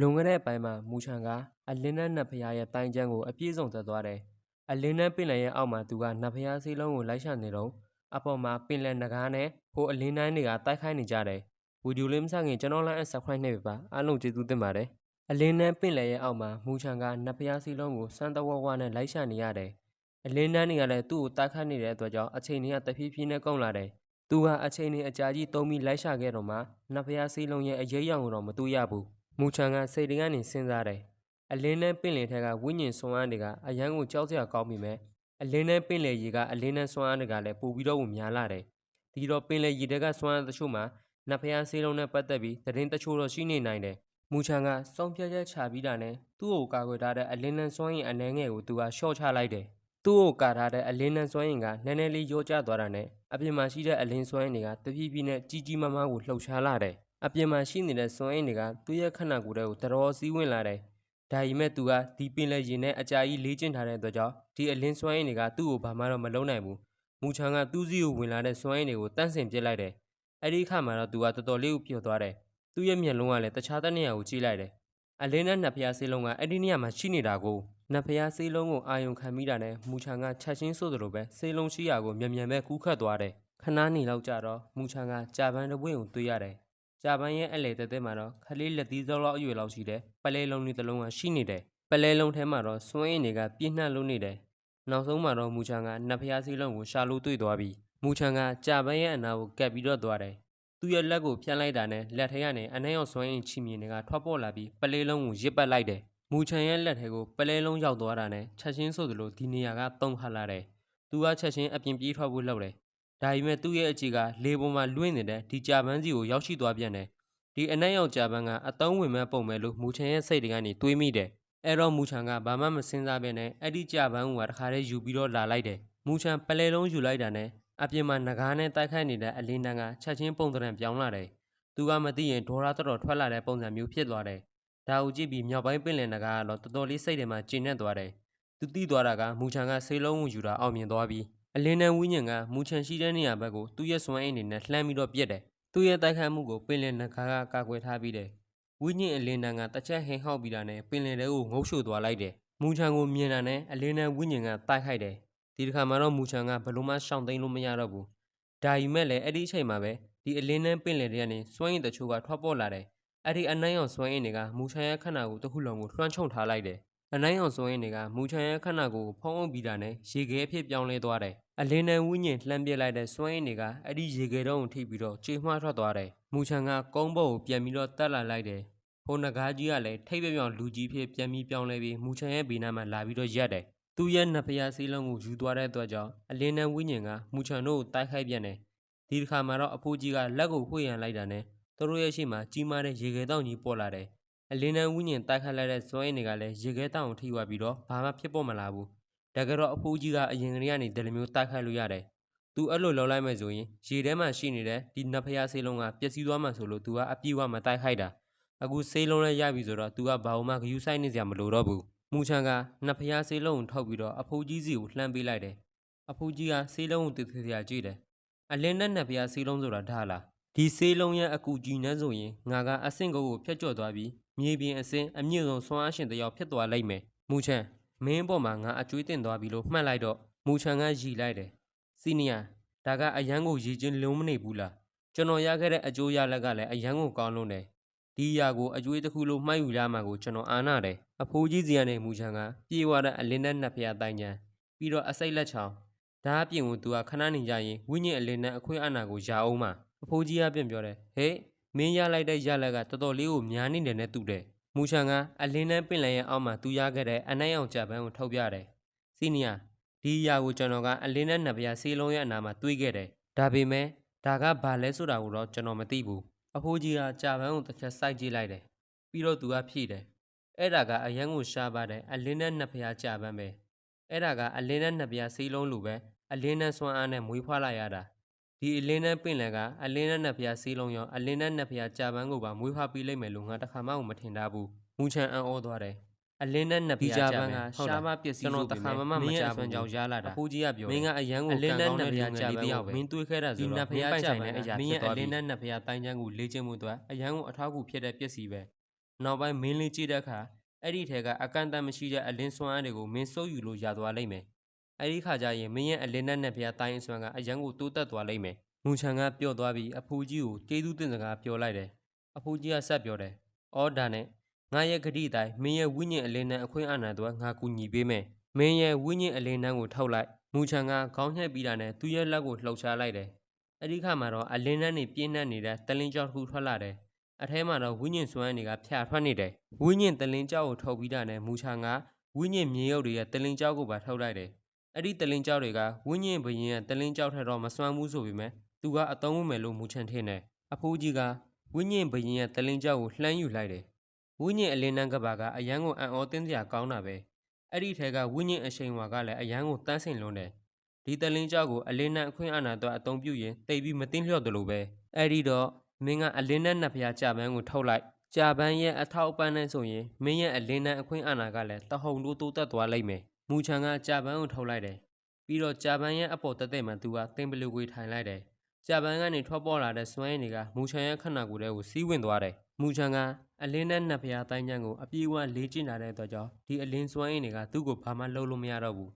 လွန်ခဲ့တဲ့အပိုင်းမှာမူချန်ကအလင်းနဲ့နတ်ဖျားရဲ့တိုင်းချမ်းကိုအပြည့်စုံသက်သွားတယ်။အလင်းနဲ့ပင်လယ်ရဲ့အောက်မှာသူကနတ်ဖျားစီးလုံးကိုလိုက်ရှာနေတော့အပေါ်မှာပင်လယ်နဂါးနဲ့ဟိုအလင်းတိုင်းတွေကတိုက်ခိုက်နေကြတယ်။ဗီဒီယိုလေးမစခင်ကျွန်တော်လည်း subscribe နှိပ်ပေးပါအားလုံးကျေးဇူးတင်ပါတယ်။အလင်းနဲ့ပင်လယ်ရဲ့အောက်မှာမူချန်ကနတ်ဖျားစီးလုံးကိုစမ်းတဝဝနဲ့လိုက်ရှာနေရတယ်။အလင်းတန်းတွေကလည်းသူ့ကိုတိုက်ခိုက်နေတဲ့အတွက်ကြောင့်အချိန်တွေကတဖြည်းဖြည်းနဲ့ကုန်လာတယ်။သူကအချိန်တွေအကြာကြီးတုံးပြီးလိုက်ရှာခဲ့တော့မှနတ်ဖျားစီးလုံးရဲ့အရေးရောင်ကိုတော့မတွေ့ရဘူး။ မူချန်ကစိတ်တွေကနေစဉ်းစားတယ်။အလင်းနဲ့ပင့်လယ်ထက်ကဝိညာဉ်ဆွမ်းအားတွေကအရန်ကိုကြောက်စရာကောင်းပြီမဲ့အလင်းနဲ့ပင့်လယ်ရေကအလင်းနဲ့ဆွမ်းအားတွေကလည်းပိုပြီးတော့ကိုများလာတယ်။ဒီတော့ပင်လယ်ရေတက်ကဆွမ်းအားတချို့မှာနတ်ဖျားဆေးလုံးနဲ့ပတ်သက်ပြီးသတင်းတချို့တော့ရှိနေနိုင်တယ်။မူချန်ကစောင့်ဖြတ်ချက်ချပြီးတာနဲ့သူ့ကိုကာကွယ်ထားတဲ့အလင်းနဲ့ဆွမ်းရင်အနှဲငယ်ကိုသူကရှော့ချလိုက်တယ်။သူ့ကိုကာထားတဲ့အလင်းနဲ့ဆွမ်းရင်ကနည်းနည်းလေးရောကျသွားတာနဲ့အပြင်မှာရှိတဲ့အလင်းဆွမ်းရင်တွေကတဖြည်းဖြည်းနဲ့ကြီးကြီးမားမားကိုလှုပ်ရှားလာတယ်။ အပြင်မှာရှိနေတဲ့စွမ်းအင်တွေကသူ့ရဲ့ခန္ဓာကိုယ်ထဲကိုတတော်စီးဝင်လာတယ်။ဒါပေမဲ့သူကဒီပင်လယ်ရင်နဲ့အကြာကြီးလေ့ကျင့်ထားတဲ့အတွက်ကြောင့်ဒီအလင်းစွမ်းအင်တွေကသူ့ကိုဘာမှတော့မလုပ်နိုင်ဘူး။မူချန်ကသူ့စီကိုဝင်လာတဲ့စွမ်းအင်တွေကိုတန့်စင်ပစ်လိုက်တယ်။အဲ့ဒီအခါမှာတော့သူကတော်တော်လေးကိုပျော်သွားတယ်။သူ့ရဲ့မျက်လုံးကလည်းတခြားတစ်နေရာကိုကြည့်လိုက်တယ်။အလင်းနဲ့နတ်ဖျားဆေးလုံးကအဲ့ဒီနေရာမှာရှိနေတာကိုနတ်ဖျားဆေးလုံးကိုအာယုံခံမိတာနဲ့မူချန်ကချက်ချင်းဆိုသလိုပဲဆေးလုံးရှိရာကိုမြန်မြန်ပဲကူးခတ်သွားတယ်။ခဏနေလောက်ကြတော့မူချန်ကကြာပန်းတစ်ပွင့်ကိုတွေ့ရတယ်။ ကြာပန်းရဲ့အလဲတဲတဲမှာတော့ခလေးလက်သီးစောလောက်အရွယ်လောက်ရှိတယ်ပလဲလုံးလေးတစ်လုံးကရှိနေတယ်ပလဲလုံးထဲမှာတော့စွမ်းအင်တွေကပြည့်နှက်လို့နေတယ်နောက်ဆုံးမှာတော့မူချန်ကနတ်ဖျားစည်းလုံးကိုရှာလို့တွေ့သွားပြီမူချန်ကကြာပန်းရဲ့အနာကိုကပ်ပြီးတော့သွားတယ်သူ့ရဲ့လက်ကိုဖြန့်လိုက်တာနဲ့လက်ထဲကနေအနှဲ့ရောက်စွမ်းအင်ချီမြင်တွေကထွက်ပေါ်လာပြီးပလဲလုံးကိုရစ်ပတ်လိုက်တယ်မူချန်ရဲ့လက်ထဲကိုပလဲလုံးရောက်သွားတာနဲ့ချက်ချင်းဆိုသလိုဒီနေရာကတုံခတ်လာတယ်သူကချက်ချင်းအပြင်ပြေးထွက်ဖို့လုပ်တယ် ဒါပေမဲ့သူ့ရဲ့အခြေကလေပေါ်မှာလွင့်နေတဲ့ဒီကြာပန်းစီကိုရောက်ရှိသွားပြန်တယ်ဒီအနက်ရောက်ကြာပန်းကအတုံးဝင်မဲ့ပုံပဲလို့မူချန်ရဲ့စိတ်တွေကနေတွေးမိတယ်အဲ့တော့မူချန်ကဘာမှမစင်စားပဲနဲ့အဲ့ဒီကြာပန်းကတခါတည်းယူပြီးတော့လာလိုက်တယ်မူချန်ပလဲလုံးယူလိုက်တာနဲ့အပြင်မှာငကားနဲ့တိုက်ခိုက်နေတဲ့အလင်းတန်းကချက်ချင်းပုံသဏ္ဍာန်ပြောင်းလာတယ်သူကမသိရင်ဒေါ်ရာတော်တော်ထွက်လာတဲ့ပုံစံမျိုးဖြစ်သွားတယ်ဒါကိုကြည့်ပြီးမြောက်ပိုင်းပင်လယ်နဂါကတော့တော်တော်လေးစိတ်ထဲမှာကျဉ်နေသွားတယ်သူသိသွားတာကမူချန်ကဆေးလုံးကိုယူတာအောင်မြင်သွားပြီး အလင်းတန်းဝင်းညင်ကမူချန်ရှိတဲ့နေရာဘက်ကိုသူ့ရဲ့စွမ်းအင်တွေနဲ့လှမ်းပြီးတော့ပြစ်တယ်သူ့ရဲ့တိုက်ခိုက်မှုကိုပင်လယ်နဂါကကာကွယ်ထားပြီးတယ်ဝင်းညင်အလင်းတန်းကတစ်ချက်ဟင်ဟောက်ပြီးတာနဲ့ပင်လယ်ထဲကိုငုပ်ရှို့သွားလိုက်တယ်မူချန်ကိုမြင်တာနဲ့အလင်းတန်းဝင်းညင်ကတိုက်ခိုက်တယ်ဒီတစ်ခါမှာတော့မူချန်ကဘယ်လို့မှရှောင်သိမ်းလို့မရတော့ဘူးဒါပေမဲ့လည်းအဲ့ဒီအချိန်မှာပဲဒီအလင်းတန်းပင်လယ်ထဲကနေစွမ်းအင်တချို့ကထွက်ပေါ်လာတယ်အဲ့ဒီအနိုင်အောင်စွမ်းအင်တွေကမူချန်ရဲ့ခန္ဓာကိုယ်တစ်ခုလုံးကိုလွှမ်းခြုံထားလိုက်တယ် အနိုင်အောင်စွမ်းအင်တွေကမူချန်ရဲ့ခန္ဓာကိုယ်ကိုဖုံးအုပ်ပြီးတာနဲ့ရေခဲအဖြစ်ပြောင်းလဲသွားတယ်အလင်းတန်းဝင်းညင်လှမ်းပစ်လိုက်တဲ့စွမ်းအင်တွေကအဲ့ဒီရေခဲတုံးကိုထိပ်ပြီးတော့ကြေမွှထွက်သွားတယ်မူချန်ကကုန်းဘုတ်ကိုပြန်ပြီးတော့တက်လာလိုက်တယ်ဟိုနဂါးကြီးကလည်းထိပ်ပြပြောင်လူကြီးဖြစ်ပြန်ပြီးပြောင်းလဲပြီးမူချန်ရဲ့ဘေးနားမှာလာပြီးတော့ရက်တယ်သူ့ရဲ့နဖျားစည်းလုံးကိုယူသွားတဲ့အတွက်ကြောင့်အလင်းတန်းဝင်းညင်ကမူချန်တို့ကိုတိုက်ခိုက်ပြန်တယ်ဒီတစ်ခါမှာတော့အဖိုးကြီးကလက်ကိုဝှေ့ရန်လိုက်တာနဲ့သူတို့ရဲ့ရှေ့မှာကြီးမားတဲ့ရေခဲတောင်ကြီးပေါ်လာတယ် အလင်းတန်းဝင်းညင်တိုက်ခိုက်လိုက်တဲ့စွမ်းအင်တွေကလည်းရေခဲတောင်ကိုထိသွားပြီးတော့ဘာမှဖြစ်ပေါ်မလာဘူးတကယ်တော့အဖိုးကြီးကအရင်ကလေးကနေဒီလိုမျိုးတိုက်ခိုက်လို့ရတယ်သူအဲ့လိုလုပ်လိုက်မယ်ဆိုရင်ရေထဲမှာရှိနေတဲ့ဒီနဖျားဆေးလုံးကပျက်စီးသွားမှဆိုလို့သူကအပြေးဝမတိုက်ခိုက်တာအခုဆေးလုံးလည်းရပြီဆိုတော့သူကဘာမှဂယူးဆိုင်နေစရာမလိုတော့ဘူးမူချန်ကနဖျားဆေးလုံးကိုထောက်ပြီးတော့အဖိုးကြီးစီကိုလှမ်းပေးလိုက်တယ်အဖိုးကြီးကဆေးလုံးကိုတည်တည်စရာကြည့်တယ်အလင်းနဲ့နဖျားဆေးလုံးဆိုတာဒါလား ဒီဆေးလုံးရဲ့အကူကြီးနဲ့ဆိုရင်ငါကအဆင့်ကိုကိုဖျက်ကျော်သွားပြီးမြေပြင်အဆင့်အမြင့်ဆုံးဆွမ်းအားရှင်တစ်ယောက်ဖြစ်သွားလိမ့်မယ်မူချန်မင်းပေါ်မှာငါအကျွေးတင်သွားပြီလို့မှတ်လိုက်တော့မူချန်ကရည်လိုက်တယ်စီနီယာဒါကအရန်ကိုရည်ချင်းလုံးမနေဘူးလားကျွန်တော်ရခဲ့တဲ့အကျိုးရလက်ကလည်းအရန်ကိုကောင်းလို့တယ်ဒီအရာကိုအကျွေးတစ်ခုလို့မှတ်ယူရမှာကိုကျွန်တော်အာနာတယ်အဖိုးကြီးစီကနေမူချန်ကပြေဝတဲ့အလင်းနဲ့နှစ်ဖျားတိုင်ချန်ပြီးတော့အစိတ်လက်ချောင်းဒါအပြင်ကိုသူကခဏနေကြရင်ဝိညာဉ်အလင်းနဲ့အခွင့်အာဏာကိုယာအောင်မှာ အဖိုးကြီးကပြန်ပြောတယ်ဟေးမင်းရလိုက်တဲ့ရလက်ကတော်တော်လေးကိုများနေတယ်နဲ့တူတယ်မူချန်ကအလင်းနဲ့ပင်လယ်ရဲ့အောက်မှာသူရခဲ့တဲ့အနိုင်အောင်ကြပန်းကိုထုတ်ပြတယ်စီနီယာဒီအရာကိုကျွန်တော်ကအလင်းနဲ့နှစ်ပြားဆေးလုံးရဲ့အနာမှာတွေးခဲ့တယ်ဒါပေမဲ့ဒါကဘာလဲဆိုတာကိုတော့ကျွန်တော်မသိဘူးအဖိုးကြီးကကြာပန်းကိုတစ်ချက်စိုက်ကြည့်လိုက်တယ်ပြီးတော့သူကဖြည့်တယ်အဲ့ဒါကအရန်ကိုရှားပါတဲ့အလင်းနဲ့နှစ်ဖျားကြာပန်းပဲအဲ့ဒါကအလင်းနဲ့နှစ်ဖျားဆေးလုံးလိုပဲအလင်းနဲ့ဆွမ်းအားနဲ့မွေးဖွားလာရတာ ဒီအလင်းနဲ့ပင်လယ်ကအလင်းနဲ့နှစ်ဖျားဆေးလုံးရောအလင်းနဲ့နှစ်ဖျားကြာပန်းကိုပါမွေးဖွားပြီးလိမ့်မယ်လို့ငါတခါမှမထင်ထားဘူးမူချန်အံ့ဩသွားတယ်အလင်းနဲ့နှစ်ဖျားကြာပန်းကရှားပါပစ္စည်းဆိုတခါမှမကြားဘူးကြောင်ရလာတာအဖိုးကြီးကပြောမင်းကအရန်ကိုကံကောင်းတဲ့လူငယ်လေးတယောက်ပဲမင်းတွေးခဲ့တာဆိုတော့ဒီနှစ်ဖျားကြာပန်းအရာဖြစ်သွားပြီမင်းရဲ့အလင်းနဲ့နှစ်ဖျားတိုင်းချမ်းကိုလေ့ကျင့်မှုအတွက်အရန်ကိုအထောက်အကူဖြစ်တဲ့ပစ္စည်းပဲနောက်ပိုင်းမင်းလေးကြည့်တဲ့အခါအဲ့ဒီထဲကအကန့်အသတ်မရှိတဲ့အလင်းစွမ်းအားတွေကိုမင်းစုပ်ယူလို့ရသွားလိမ့်မယ် အဲ့ဒီခါကျရင်မင်းရဲ့အလင်းနဲ့နဲ့ဖျားတိုင်းအစွမ်းကအရန်ကိုတိုးတက်သွားလိမ့်မယ်မူချန်ကပျော့သွားပြီးအဖိုးကြီးကိုကျေးဇူးတင်စကားပြောလိုက်တယ်အဖိုးကြီးကဆက်ပြောတယ်အော်ဒါနဲ့ငါရဲ့ဂတိအတိုင်းမင်းရဲ့ဝိညာဉ်အလင်းနဲ့အခွင့်အာဏာတွေငါကူညီပေးမယ်မင်းရဲ့ဝိညာဉ်အလင်းနှန်းကိုထုတ်လိုက်မူချန်ကခေါင်းညှက်ပြီးတာနဲ့သူ့ရဲ့လက်ကိုလှုပ်ရှားလိုက်တယ်အဲ့ဒီခါမှာတော့အလင်းနှန်းနေပြင်းနှက်နေတဲ့တလင်းကြောက်တစ်ခုထွက်လာတယ်။အထဲမှာတော့ဝိညာဉ်စွမ်းတွေကဖြာထွက်နေတယ်။ဝိညာဉ်တလင်းကြောက်ကိုထုတ်ပြီးတာနဲ့မူချာကဝိညာဉ်မြေရုပ်တွေရဲ့တလင်းကြောက်ကိုပါထုတ်လိုက်တယ်။ အဲ့ဒီတလင်းကြောက်တွေကဝိညာဉ်ဘရင်ရဲ့တလင်းကြောက်ထက်တော့မစွမ်းဘူးဆိုပေမဲ့သူကအတုံးဝင်မယ်လို့မူချန်ထင်တယ်။အဖိုးကြီးကဝိညာဉ်ဘရင်ရဲ့တလင်းကြောက်ကိုလှမ်းယူလိုက်တယ်။ဝိညာဉ်အလင်းနှန်းကပါကအရန်ကိုအံ့ဩသင်းစရာကောင်းတာပဲ။အဲ့ဒီထဲကဝိညာဉ်အရှိန်ဝါကလည်းအရန်ကိုတန်းဆင်လွန်းတယ်။ဒီတလင်းကြောက်ကိုအလင်းနဲ့အခွင့်အာဏာတော့အသုံးပြုရင်တိတ်ပြီးမသိလျော့တယ်လို့ပဲအဲ့ဒီတော့မင်းကအလင်းနဲ့နှစ်ဖျားကြာပန်းကိုထုတ်လိုက်ကြာပန်းရဲ့အထောက်အပံ့နဲ့ဆိုရင်မင်းရဲ့အလင်းနဲ့အခွင့်အာဏာကလည်းတဟုန်တိုးတိုးတက်သွားလိမ့်မယ် မူချန်ကကြာပန်းကိုထုတ်လိုက်တယ်ပြီးတော့ကြာပန်းရဲ့အပေါ်တက်တဲ့မှာသူကတင်ပလူကိုထိုင်လိုက်တယ်ကြာပန်းကနေထွက်ပေါ်လာတဲ့စွမ်းရည်တွေကမူချန်ရဲ့ခန္ဓာကိုယ်ထဲကိုစီးဝင်သွားတယ်မူချန်ကအလင်းနဲ့နှစ်ဖျားတိုင်းချမ်းကိုအပြေးအဝလေးကျင့်လာတဲ့အတွက်ကြောင့်ဒီအလင်းစွမ်းရည်တွေကသူ့ကိုဘာမှလုပ်လို့မရတော့ဘူး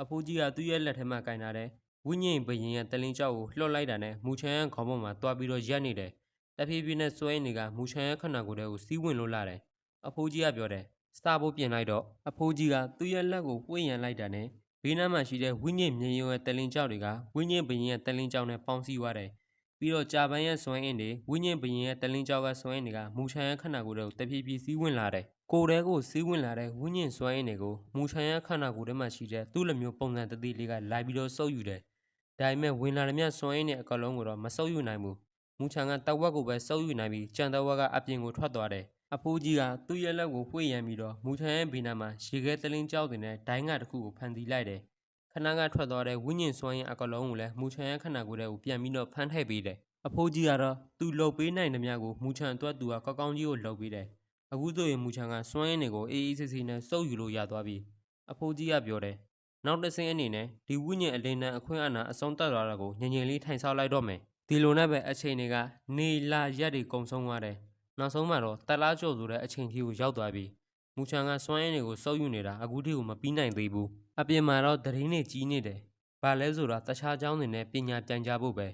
အဖိုးကြီးကသူ့ရဲ့လက်ထဲမှာကင်ထားတဲ့ဝိညာဉ်ဘရင်ရဲ့တလင်းကြောက်ကိုလှော့လိုက်တာနဲ့မူချန်ရဲ့ခေါင်းပေါ်မှာတွားပြီးတော့ရက်နေတယ်။တဖြည်းဖြည်းနဲ့စွဲနေကမူချန်ရဲ့ခန္ဓာကိုယ်ထဲကိုစီးဝင်လို့လာတယ်။အဖိုးကြီးကပြောတယ် စတာဖို့ပြင်လိုက်တော့အဖိုးကြီးကသူ့ရဲ့လက်ကိုပွင့်ရန်လိုက်တာနဲ့ဘေးနားမှာရှိတဲ့ဝိညာဉ်မြေရုံရဲ့တလင်းကြောက်တွေကဝိညာဉ်ဘရင်ရဲ့တလင်းကြောက်နဲ့ပေါင်းစည်းသွားတယ်။ပြီးတော့ကြာပန်းရဲ့စွမ်းအင်းတွေဝိညာဉ်ဘရင်ရဲ့တလင်းကြောက်ကစွမ်းအင်းတွေကမူချန်ရဲ့ခန္ဓာကိုယ်ထဲကိုတဖြည်းဖြည်းစီးဝင်လာတယ်။ကိုယ်ထဲကိုစီးဝင်လာတဲ့ဝိညာဉ်စွမ်းအင်းတွေကိုမူချန်ရဲ့ခန္ဓာကိုယ်ထဲမှာရှိတဲ့သူ့လိုမျိုးပုံစံတတိလေးကလိုက်ပြီးတော့စုပ်ယူတယ်။ဒါပေမဲ့ဝင်လာတဲ့မြတ်စွမ်းအင်းတွေအကလုံးကိုတော့မစုပ်ယူနိုင်ဘူး။မူချန်ကတဝက်ကိုပဲစုပ်ယူနိုင်ပြီးကြံတဝက်ကအပြင်ကိုထွက်သွားတယ်။ အဖိုးကြီးကသူ့ရဲ့လက်ကိုပွေ့ရန်ပြီးတော့မူချန်ရဲ့ဘေးနားမှာရေခဲတလင်းကြောက်တင်တဲ့ဒိုင်းကတစ်ခုကိုဖန်တီးလိုက်တယ်။ခဏကထွက်သွားတဲ့ဝိညာဉ်စွမ်းရင်အကလုံးကိုလည်းမူချန်ရဲ့ခန္ဓာကိုယ်ထဲကိုပြန်ပြီးတော့ဖမ်းထည့်ပေးတယ်။အဖိုးကြီးကတော့သူလှုပ်ပေးနိုင်သမျှကိုမူချန်အတွက်သူကကောက်ကောင်းကြီးကိုလှုပ်ပေးတယ်။အခုဆိုရင်မူချန်ကစွမ်းရင်တွေကိုအေးအေးဆေးဆေးနဲ့စုပ်ယူလို့ရသွားပြီ။အဖိုးကြီးကပြောတယ်။နောက်တစ်ဆင့်အနေနဲ့ဒီဝိညာဉ်အလင်းနဲ့အခွင့်အာဏာအဆုံးသတ်သွားတာကိုငြိမ်ငြိမ်လေးထိုင်ဆောက်လိုက်တော့မယ်။ဒီလိုနဲ့ပဲအချိန်တွေကနေလာရက်တွေကုံဆုံးသွားတယ်။ နောက်ဆုံးမှာတော့တက်လားကျော်ဆိုတဲ့အချိန်ကြီးကိုရောက်သွားပြီ။ မူချန်ကစွမ်းရည်တွေကိုစုပ်ယူနေတာအခုထိကိုမပြီးနိုင်သေးဘူးအပြင်မှာတော့ဒရင်းနေကြီးနေတယ်ဘာလဲဆိုတော့တခြားเจ้าတွေနဲ့ပညာပြန်ကြဖို့ပဲ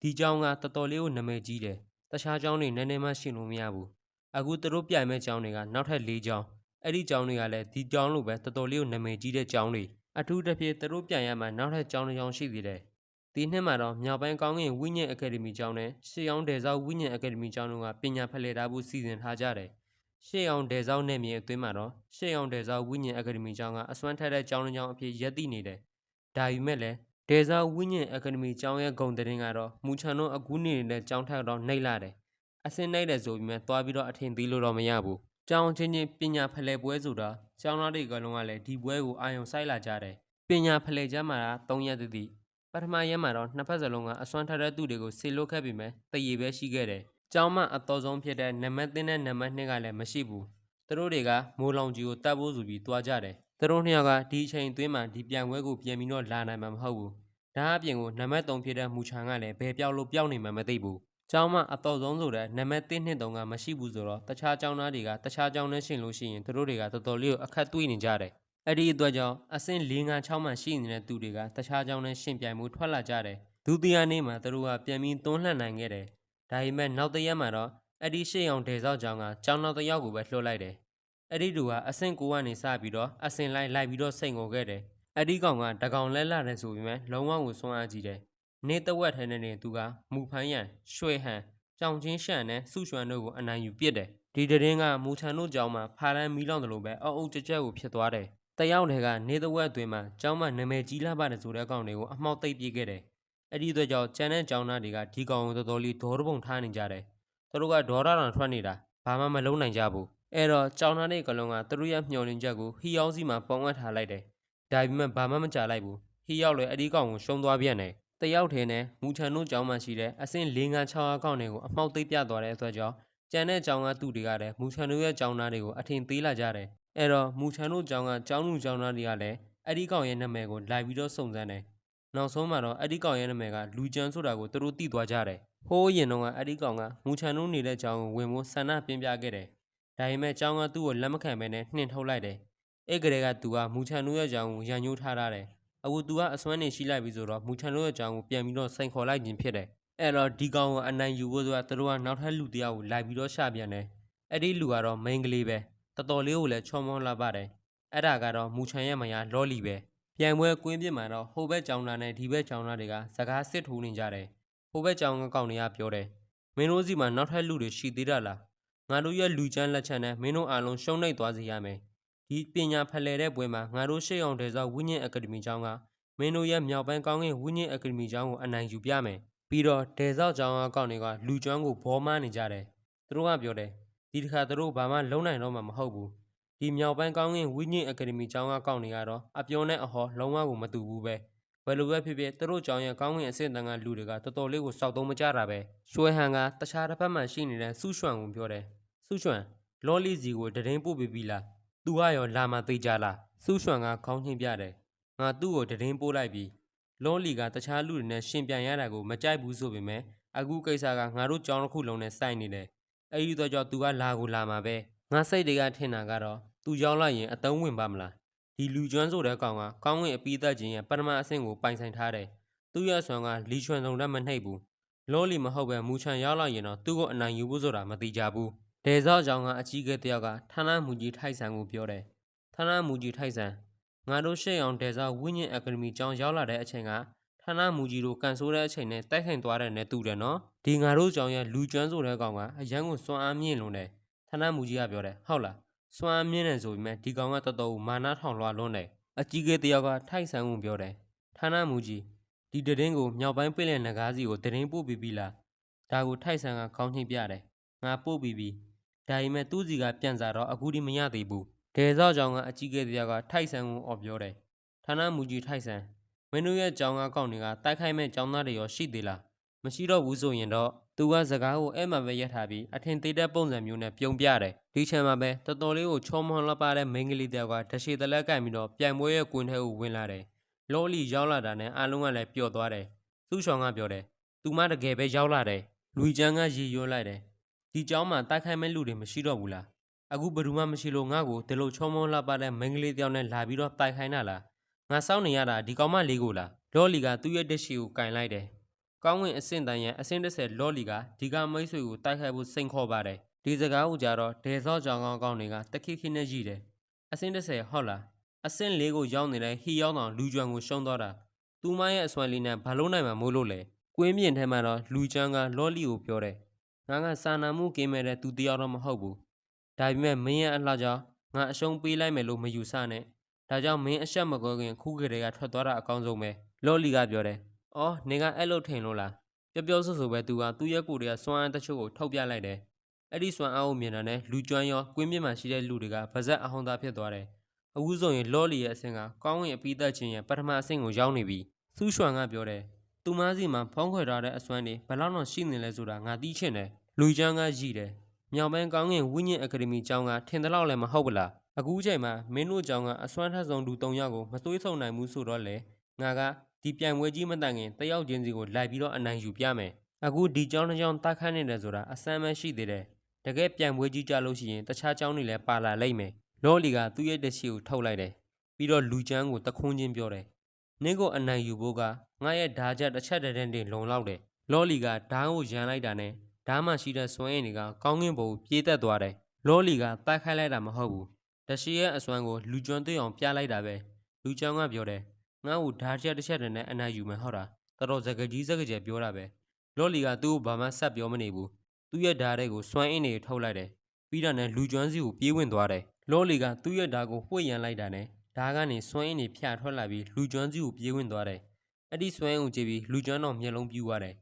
ဒီเจ้าကတော်တော်လေးကိုနာမည်ကြီးတယ်တခြားเจ้าတွေနည်းနည်းမှရှင်းလို့မရဘူးအခုသူတို့ပြိုင်မဲ့เจ้าတွေကနောက်ထပ်၄เจ้าအဲ့ဒီเจ้าတွေကလည်းဒီเจ้าလိုပဲတော်တော်လေးကိုနာမည်ကြီးတဲ့เจ้าတွေအထူးတစ်ဖြစ်သူတို့ပြိုင်ရမှာနောက်ထပ်เจ้าတစ်เจ้าရှိသေးတယ် ဒီနှစ်မှာတော့မြောက်ပိုင်းကောင်းကင်ဝိညာဉ်အကယ်ဒမီကျောင်းနဲ့ရှေးအောင်ဒေဇောက်ဝိညာဉ်အကယ်ဒမီကျောင်းတို့ကပညာဖလှယ်ထားဖို့စီစဉ်ထားကြတယ်ရှေ့အောင်ဒေဇောက်နယ်မြေအတွင်းမှာတော့ရှေ့အောင်ဒေဇောက်ဝိညာဉ်အကယ်ဒမီကျောင်းကအစွမ်းထက်တဲ့ကျောင်းတစ်ကျောင်းအဖြစ်ရပ်တည်နေတယ်။ဒါပေမဲ့လည်းဒေဇောက်ဝိညာဉ်အကယ်ဒမီကျောင်းရဲ့ဂုံသတင်းကတော့မူချန်တို့အခုနေနေတဲ့ကျောင်းထက်တော့နှိပ်လာတယ်။အစင်းနှိပ်တယ်ဆိုပေမဲ့သွားပြီးတော့အထင်သေးလို့တော့မရဘူး။ကျောင်းချင်းချင်းပညာဖလှယ်ပွဲဆိုတာကျောင်းသားတွေကလုံးကလည်းဒီပွဲကိုအာရုံစိုက်လာကြတယ်။ပညာဖလှယ်ကြမှာက၃ရက်တည်း ပထမရက်မှာတော့နှစ်ဖက်စလုံးကအစွမ်းထက်တဲ့သူတွေကိုဆေလွတ်ခဲ့ပြီမဲ့တရေပဲရှိခဲ့တယ်။ကျောင်းမအတော်ဆုံးဖြစ်တဲ့နံပါတ်3နဲ့နံပါတ်2ကလည်းမရှိဘူး။သူတို့တွေကမိုးလောင်ကြီးကိုတတ်ဖို့ဆိုပြီးတွားကြတယ်။သူတို့နှစ်ယောက်ကဒီအချိန်အတွင်းမှာဒီပြိုင်ပွဲကိုပြန်ပြီးတော့လာနိုင်မှာမဟုတ်ဘူး။ဒါအပြင်ကိုနံပါတ်3ဖြစ်တဲ့မူချန်ကလည်းဘယ်ပြောက်လို့ပြောက်နေမှမသိဘူး။ကျောင်းမအတော်ဆုံးဆိုတဲ့နံပါတ်1နှစ်3ကမရှိဘူးဆိုတော့တခြားကျောင်းသားတွေကတခြားကျောင်းနဲ့ရှင်လို့ရှိရင်သူတို့တွေကတော်တော်လေးကိုအခက်တွေ့နေကြတယ်။ အဲ့ဒီအတွက်ကြောင့်အဆင့်၄၅6မှရှိနေတဲ့သူတွေကတခြားကြောင်းနဲ့ရှင်ပြိုင်မှုထွက်လာကြတယ်ဒုတိယနေ့မှာသူတို့ကပြန်ပြီးတွန်းလှန်နိုင်ခဲ့တယ်ဒါပေမဲ့နောက်တစ်ရက်မှာတော့အဲ့ဒီရှေ့အောင်ဒေဆောက်ကြောင်းကကျောင်းနောက်တစ်ယောက်ကိုပဲလွှတ်လိုက်တယ်အဲ့ဒီလူကအဆင့်9ကနေစပြီးတော့အဆင့်လိုက်လိုက်ပြီးတော့စိန်ကုန်ခဲ့တယ်အဲ့ဒီကောင်ကတကောင်လက်လာတယ်ဆိုပေမဲ့လုံးဝကိုစွမ်းအားကြီးတယ်နေတဝက်ထဲနဲ့နေသူကမူဖန်းရန်ရွှေဟန်ကြောင်ချင်းရှန်နဲ့စုရွှမ်တို့ကိုအနိုင်ယူပစ်တယ်ဒီတရင်ကမူထန်တို့ကြောင်းမှာဖာလန်မီလောင်တယ်လို့ပဲအုပ်အုပ်ကြက်ကြက်ကိုဖြစ်သွားတယ် တယောက်တည်းကနေတဝက်အတွင်းမှာကျောင်းမနာမည်ကြီးလာပါတယ်ဆိုတဲ့ကောင်တွေကိုအမှောက်သိပ်ပြေးခဲ့တယ်။အဲ့ဒီအတွက်ကြောင့်ကျန်တဲ့ကျောင်းသားတွေကဒီကောင်ကိုတော်တော်လေးဒေါရပုံထားနေကြတယ်။သူတို့ကဒေါရတောင်ထွက်နေတာဘာမှမလုပ်နိုင်ကြဘူး။အဲ့တော့ကျောင်းသားတွေကလုံးကသူတို့ရဲ့မျှော်လင့်ချက်ကိုဟီယောင်းစီမှာပုံအပ်ထားလိုက်တယ်။ဒါပေမဲ့ဘာမှမကြလိုက်ဘူး။ဟီယောက်လည်းအဲ့ဒီကောင်ကိုရှုံးသွားပြန်တယ်။တယောက်ထဲနဲ့မူချန်တို့ကျောင်းမှာရှိတဲ့အဆင့်၄၅6အကောင်တွေကိုအမှောက်သိပ်ပြသွားတဲ့အတွက်ကြောင့်ကျန်တဲ့ကျောင်းကသူတွေကလည်းမူချန်တို့ရဲ့ကျောင်းသားတွေကိုအထင်သေးလာကြတယ်။ အဲ့တော့မူချန်တို့ကျောင်းကကျောင်းလူကျောင်းသားတွေကလည်းအဲ့ဒီကောင်ရဲ့နာမည်ကိုလိုက်ပြီးတော့စုံစမ်းတယ်။နောက်ဆုံးမှာတော့အဲ့ဒီကောင်ရဲ့နာမည်ကလူကျန်းဆိုတာကိုသူတို့သိသွားကြတယ်။ဟိုးရင်တော့ကအဲ့ဒီကောင်ကမူချန်တို့နေတဲ့ကျောင်းကိုဝင်ဖို့ဆန္ဒပြင်းပြခဲ့တယ်။ဒါပေမဲ့ကျောင်းကသူ့ကိုလက်မခံဘဲနဲ့နှင်ထုတ်လိုက်တယ်အဲ့ကလေးကသူကမူချန်တို့ရဲ့ကျောင်းကိုရန်ညှိုးထားထားတယ်အခုသူကအစွမ်းနေရှိလိုက်ပြီဆိုတော့မူချန်တို့ရဲ့ကျောင်းကိုပြန်ပြီးတော့စိန်ခေါ်လိုက်ခြင်းဖြစ်တယ်အဲ့တော့ဒီကောင်ကိုအနိုင်ယူဖို့ဆိုတာသူတို့ကနောက်ထပ်လူတစ်ယောက်ကိုလိုက်ပြီးတော့ရှာပြန်တယ်အဲ့ဒီလူကတော့မိန်းကလေးပဲ တော်တော်လေးကိုလည်းချောမောလာပါတယ်အဲ့ဒါကတော့မူချန်ရဲ့မယားလော်လီပဲပြန်ပွဲကွင်းပြစ်မှာတော့ဟိုဘက်ကြောင်သားနဲ့ဒီဘက်ကြောင်သားတွေကစကားစစ်ထိုးနေကြတယ်။ဟိုဘက်ကြောင်ကကောင်တွေကပြောတယ်။မင်းတို့စီမှာနောက်ထပ်လူတွေရှိသေးတာလား။ငါတို့ရဲ့လူချမ်းလက်ချက်နဲ့မင်းတို့အားလုံးရှုံးနိမ့်သွားစေရမယ်။ဒီပညာဖလှယ်တဲ့ပွဲမှာငါတို့ရှေ့အောင်တဲ့စောဝိညာဉ်အကယ်ဒမီကျောင်းကမင်းတို့ရဲ့မြောက်ပိုင်းကောင်းကင်ဝိညာဉ်အကယ်ဒမီကျောင်းကိုအနိုင်ယူပြမယ်။ပြီးတော့ဒေဇောက်ကျောင်းကကောင်တွေကလူကျွမ်းကိုဘောမနေကြတယ်။သူတို့ကပြောတယ် ဒီတစ်ခါသူတို့ဘာမှလုံနိုင်တော့မှာမဟုတ်ဘူး။ဒီမြောက်ပိုင်းကောင်းကင်ဝိညာဉ်အကယ်ဒမီကျောင်းကကောက်နေရတော့အပြောနဲ့အဟောလုံးဝကိုမတူဘူးပဲဘယ်လိုပဲဖြစ်ဖြစ်သူတို့ကျောင်းရဲ့ကောင်းကင်အဆင့်တန်းကလူတွေကတော်တော်လေးကိုစောက်သုံးမကြတာပဲရွှေဟန်ကတခြားတစ်ဖက်မှာရှိနေတဲ့စုရွှံကိုပြောတယ်စုရွှံလောလီစီကိုတရင်ပို့ပေးပြီလားသူကရောလာမသေးကြလားစုရွှံကခေါင်းချင်းပြတယ်ငါသူ့ကိုတရင်ပို့လိုက်ပြီလောလီကတခြားလူတွေနဲ့ရှင်ပြန်ရတာကိုမကြိုက်ဘူးဆိုပေမဲ့အခုကိစ္စကငါတို့ကျောင်းတစ်ခုလုံးနဲ့စိုက်နေတယ် အဲ့ဒီတော့ကြောင့်သူကလာကိုလာမှာပဲငါစိတ်တွေကထင်တာကတော့သူရောက်လိုက်ရင်အတုံးဝင်ပါမလားဒီလူကျွမ်းဆိုတဲ့ကောင်ကကောင်းကင်အပီးသက်ခြင်းရဲ့ပထမအဆင့်ကိုပိုင်ဆိုင်ထားတယ်သူရဲ့ဆွမ်းကလီချွန်စုံတတ်မနှိပ်ဘူးလောလီမဟုတ်ပဲမူချန်ရောက်လိုက်ရင်တော့သူ့ကိုအနိုင်ယူဖို့ဆိုတာမတိကြဘူးဒေဇောက်ကြောင့်ကအကြီးအကဲတယောက်ကဌာနမူကြီးထိုက်ဆန်ကိုပြောတယ်ဌာနမူကြီးထိုက်ဆန်ငါတို့ရှေ့အောင်ဒေဇောက်ဝိညာဉ်အကယ်ဒမီကျောင်းရောက်လာတဲ့အချိန်က ဌာနမူကြီးတို့ကန်ဆိုးတဲ့အချိန်နဲ့တိုက်ခိုက်သွားတဲ့နဲ့တူတယ်နော်ဒီငါတို့ကြောင့်ရဲ့လူကျွမ်းဆိုတဲ့ကောင်ကအရန်ကိုစွမ်းအားမြင့်လွန်းတယ်ဌာနမူကြီးကပြောတယ်ဟုတ်လားစွမ်းအားမြင့်တယ်ဆိုပေမဲ့ဒီကောင်ကတော်တော်မာနထောင်လွှာလွန်းတယ်အကြီးကဲတယောက်ကထိုက်ဆန်းကိုပြောတယ်ဌာနမူကြီးဒီတရင်ကိုမြောက်ပိုင်းပြည်လည်နဂါးစီကိုတရင်ပို့ပြီးပြီလားဒါကိုထိုက်ဆန်းကခေါင်းချင်းပြတယ်ငါပို့ပြီးပြီဒါပေမဲ့သူ့စီကပြန်စားတော့အခုဒီမရသေးဘူးဒေဇောက်ကြောင့်ကအကြီးကဲတယောက်ကထိုက်ဆန်းကိုអော်ပြောတယ်ဌာနမူကြီးထိုက်ဆန်း မင်းတို့ရဲ့ကြောင်ကားကောက်တွေကတိုက်ခိုက်မဲ့ကြောင်သားတွေရောရှိသေးလားမရှိတော့ဘူးဆိုရင်တော့သူကစကားကိုအဲ့မှာပဲရက်ထားပြီးအထင်သေးတဲ့ပုံစံမျိုးနဲ့ပြုံးပြတယ်ဒီချမ်းမှာပဲတော်တော်လေးကိုချောမောလှပတဲ့မိန်းကလေးတယောက်ကတရှိတလက်ကင်ပြီးတော့ပြိုင်ပွဲရဲ့ကွင်းထဲကိုဝင်လာတယ်လောလီရောက်လာတာနဲ့အားလုံးကလည်းပျော့သွားတယ်သူ့ဆောင်ကပြောတယ်သူမတကယ်ပဲရောက်လာတယ်လူချမ်းကရေရွလိုက်တယ်ဒီเจ้าမှာတိုက်ခိုက်မဲ့လူတွေမရှိတော့ဘူးလားအခုဘယ်သူမှမရှိလို့ငါ့ကိုဒီလိုချောမောလှပတဲ့မိန်းကလေးတယောက်နဲ့လာပြီးတော့တိုက်ခိုင်းတာလား ငါစောင့်နေရတာဒီကောင်မလေးကိုလားလော်လီကသူ့ရဲ့တက်ရှိကိုကင်လိုက်တယ်။ကောင်းဝင်အဆင့်တန်းရဲ့အဆင့်30လော်လီကဒီကမိတ်ဆွေကိုတိုက်ခိုက်ဖို့စိန်ခေါ်ပါတယ်။ဒီစကားကိုကြတော့ဒေဇော့ကြောင်ကောင်းကောင်းတွေကတခိခိနဲ့ကြီးတယ်။အဆင့်30ဟုတ်လား။အဆင့်၄ကိုရောက်နေတဲ့ဟီရောက်တောင်လူကျွမ်းကိုရှုံးသွားတာ။သူမရဲ့အစွမ်းလေးနဲ့ဘာလို့နိုင်မှာမို့လို့လဲ။ကွင်းပြင်ထဲမှာတော့လူကျွမ်းကလော်လီကိုပြောတယ်။ငါကစာနာမှုကင်းမဲ့တဲ့သူတယောက်တော့မဟုတ်ဘူး။ဒါပေမဲ့မင်းရဲ့အလှကြောင့်ငါအရှုံးပေးလိုက်မယ်လို့မယူဆနဲ့။ ဒါကြောင့်မင်းအဆက်မကောခင်ခုကလေးကထွက်သွားတာအကောင်းဆုံးပဲလော်လီကပြောတယ်။အော်နေကအဲ့လိုထင်လို့လား။ပျော့ပျော့ဆူဆူပဲသူကသူ့ရဲ့ကိုယ်တွေကစွမ်းအားတချို့ကိုထုတ်ပြလိုက်တယ်။အဲ့ဒီစွမ်းအားကိုမြင်တာနဲ့လူကျွမ်းရောကွင်းပြစ်မှာရှိတဲ့လူတွေကဗဇက်အဟောင်းသားဖြစ်သွားတယ်။အခုဆိုရင်လော်လီရဲ့အဆင့်ကကောင်းဝင်အပိသက်ချင်းရဲ့ပထမအဆင့်ကိုရောက်နေပြီ။ဆူးရွှန်ကပြောတယ်။သူမစီမှာဖုံးခွေထားတဲ့အစွမ်းတွေဘယ်လောက်တော့ရှိနေလဲဆိုတာငါသိချင်တယ်။လူကျွမ်းကရည်တယ်။မြောင်ပန်းကောင်းကင်ဝိညာဉ်အကယ်ဒမီကျောင်းကထင်တယ်လို့လည်းမဟုတ်ဘူးလား။ အခုချိန်မှာမင်းတို့ကြောင့်ကအစွမ်းထက်ဆုံးလူ၃ယောက်ကိုမသွေးဆုံနိုင်ဘူးဆိုတော့လေငါကဒီပြိုင်ပွဲကြီးမတိုင်ခင်တယောက်ချင်းစီကိုလိုက်ပြီးတော့အနိုင်ယူပြမယ်အခုဒီကြောင်းတစ်ကြောင်းတိုက်ခိုက်နေတယ်ဆိုတာအဆမ်းပဲရှိသေးတယ်တကယ်ပြိုင်ပွဲကြီးကြလို့ရှိရင်တခြားကြောင်းတွေလည်းပါလာလိမ့်မယ်လောလီကသူ့ရဲ့တက်ရှိကိုထုတ်လိုက်တယ်ပြီးတော့လူချမ်းကိုတခွန်းချင်းပြောတယ်နင့်ကိုအနိုင်ယူဖို့ကငါရဲ့ဓာချက်တစ်ချက်တည်းတည်းလုံလောက်တယ်လောလီကဓာတ်ကိုရန်လိုက်တာနဲ့ဓာတ်မှရှိတဲ့စွမ်းရည်တွေကကောင်းကင်ဘုံပြေးတက်သွားတယ်လောလီကတိုက်ခိုက်လိုက်တာမဟုတ်ဘူး တရှိရဲ့အစွမ်းကိုလူကျွမ်းသိအောင်ပြလိုက်တာပဲလူကျွမ်းကပြောတယ်ငါ့ကိုဓာတ်ချက်တစ်ချက်တည်းနဲ့အနိုင်ယူမယ်ဟုတ်တာတော်တော်စကားကြီးစကားကျယ်ပြောတာပဲလော်လီကသူ့ကိုဘာမှဆက်ပြောမနေဘူးသူ့ရဲ့ဓာတ်တွေကိုစွမ်းအင်းတွေထုတ်လိုက်တယ်ပြီးတော့နဲ့လူကျွမ်းစီကိုပြေးဝင်သွားတယ်လော်လီကသူ့ရဲ့ဓာတ်ကိုဝှေ့ရန်လိုက်တာနဲ့ဓာတ်ကနေစွမ်းအင်းတွေဖြာထွက်လာပြီးလူကျွမ်းစီကိုပြေးဝင်သွားတယ်အဲ့ဒီစွမ်းအင်းကိုကြည့်ပြီးလူကျွမ်းတော်မျက်လုံးပြူသွားတယ်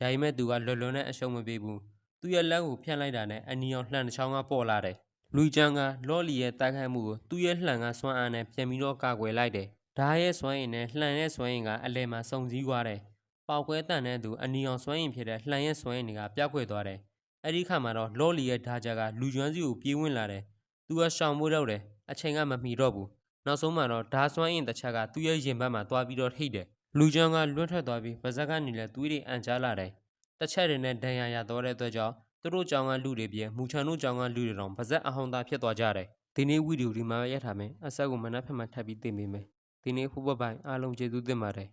ဒါပေမဲ့သူကလွယ်လွယ်နဲ့အရှုံးမပေးဘူးသူ့ရဲ့လက်ကိုဖြန့်လိုက်တာနဲ့အနီအောင်လှန်တစ်ချောင်းကပေါ်လာတယ် လူချန်ကလော်လီရဲ့တိုက်ခိုက်မှုကိုသူ့ရဲ့လှန်ကစွမ်းအားနဲ့ပြန်ပြီးတော့ကာကွယ်လိုက်တယ်။ဓာတ်ရဲ့စွမ်းရည်နဲ့လှန်ရဲ့စွမ်းရည်ကအလဲမှာစုံစည်းသွားတယ်။ပေါက်ကွဲတန်တဲ့သူအနီအောင်စွမ်းရည်ဖြစ်တဲ့လှန်ရဲ့စွမ်းရည်တွေကပျောက်ကွယ်သွားတယ်။အဲ့ဒီခါမှာတော့လော်လီရဲ့ဓာတ်ကြကလူကျွမ်းစီကိုပြေးဝင်လာတယ်။သူကရှောင်မိုးတော့တယ်။အချိန်ကမမီတော့ဘူး။နောက်ဆုံးမှာတော့ဓာတ်စွမ်းရည်တစ်ချက်ကသူ့ရဲ့ရင်ဘတ်မှာတွားပြီးတော့ထိတ်တယ်။လူကျွမ်းကလွတ်ထွက်သွားပြီးဗဇက်ကနေလည်းသွေးတွေအန်ချလာတယ်။တစ်ချက်တည်းနဲ့ဒဏ်ရာရတော့တဲ့အတွက်ကြောင့် သူတို့ကြောင်ကလူတွေပြင်မူချန်တို့ကြောင်ကလူတွေတောင်ပါဇက်အဟောင်းသားဖြစ်သွားကြတယ်ဒီနေ့ဝီဒီယိုဒီမှာပဲရထားမယ်အဆက်ကိုမနှက်ဖက်မှထပ်ပြီးတင်ပေးမယ်ဒီနေ့ဖူးဘက်ပိုင်းအားလုံးကျေးဇူးတင်ပါတယ်